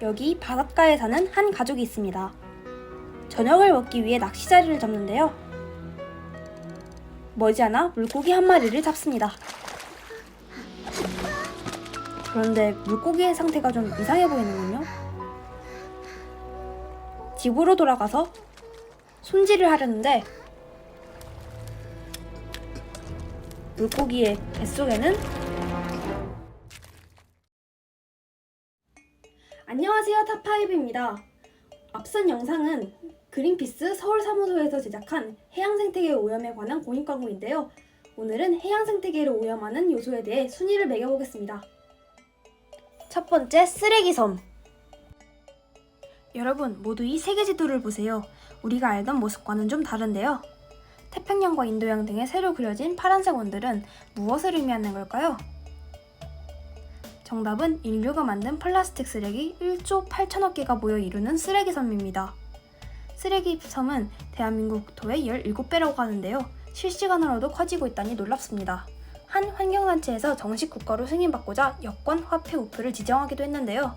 여기 바닷가에 사는 한 가족이 있습니다. 저녁을 먹기 위해 낚시자리를 잡는데요. 머지않아 물고기 한 마리를 잡습니다. 그런데 물고기의 상태가 좀 이상해 보이는군요. 집으로 돌아가서 손질을 하려는데 물고기의 뱃속에는 안녕하세요 탑5입니다. 앞선 영상은 그린피스 서울 사무소에서 제작한 해양생태계 오염에 관한 공익 광고인데요. 오늘은 해양생태계를 오염하는 요소에 대해 순위를 매겨보겠습니다. 첫 번째 쓰레기 섬 여러분 모두 이 세계 지도를 보세요. 우리가 알던 모습과는 좀 다른데요. 태평양과 인도양 등에 새로 그려진 파란색 원들은 무엇을 의미하는 걸까요? 정답은 인류가 만든 플라스틱 쓰레기 1조 8천억 개가 모여 이루는 쓰레기 섬입니다. 쓰레기 섬은 대한민국 국토의 17배라고 하는데요. 실시간으로도 커지고 있다니 놀랍습니다. 한 환경단체에서 정식 국가로 승인받고자 여권, 화폐, 우표를 지정하기도 했는데요.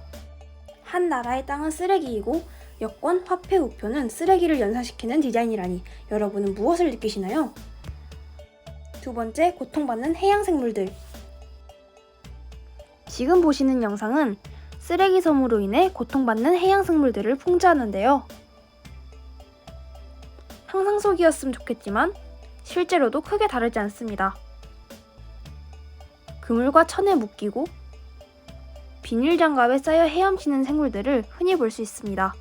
한 나라의 땅은 쓰레기이고 여권, 화폐, 우표는 쓰레기를 연상시키는 디자인이라니 여러분은 무엇을 느끼시나요? 두 번째, 고통받는 해양 생물들. 지금 보시는 영상은 쓰레기 섬으로 인해 고통받는 해양 생물들을 풍자하는데요. 상상 속이었으면 좋겠지만 실제로도 크게 다르지 않습니다. 그물과 천에 묶이고 비닐 장갑에 쌓여 헤엄치는 생물들을 흔히 볼 수 있습니다.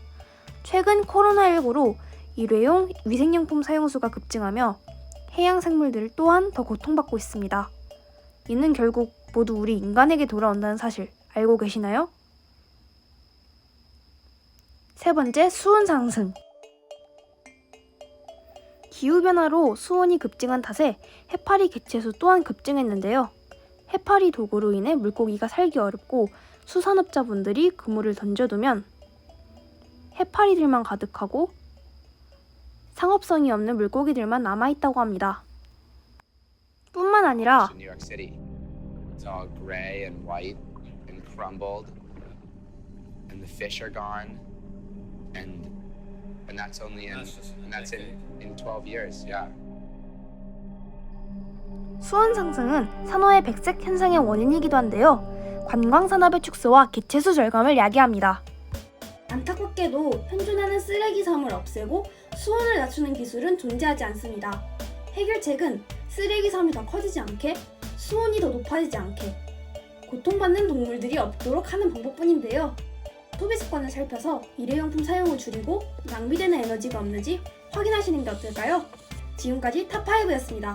최근 코로나19로 일회용 위생용품 사용수가 급증하며 해양 생물들 또한 더 고통받고 있습니다. 이는 결국 모두 우리 인간에게 돌아온다는 사실 알고 계시나요? 세 번째, 수온 상승. 기후변화로 수온이 급증한 탓에 해파리 개체수 또한 급증했는데요. 해파리 도구로 인해 물고기가 살기 어렵고 수산업자분들이 그물을 던져두면 해파리들만 가득하고 상업성이 없는 물고기들만 남아있다고 합니다. 뿐만 아니라 It's all gray and white and crumbled, and the fish are gone, and and that's only in That's and that's in in 12 years. Yeah. 수온 상승은 산호의 백색 현상의 원인이기도 한데요. 관광 산업의 축소와 개체수 절감을 야기합니다. 안타깝게도 현존하는 쓰레기 섬을 없애고 수온을 낮추는 기술은 존재하지 않습니다. 해결책은 쓰레기 섬이 더 커지지 않게, 수온이 더 높아지지 않게, 고통받는 동물들이 없도록 하는 방법뿐인데요. 소비 습관을 살펴서 일회용품 사용을 줄이고 낭비되는 에너지가 없는지 확인하시는 게 어떨까요? 지금까지 탑5였습니다.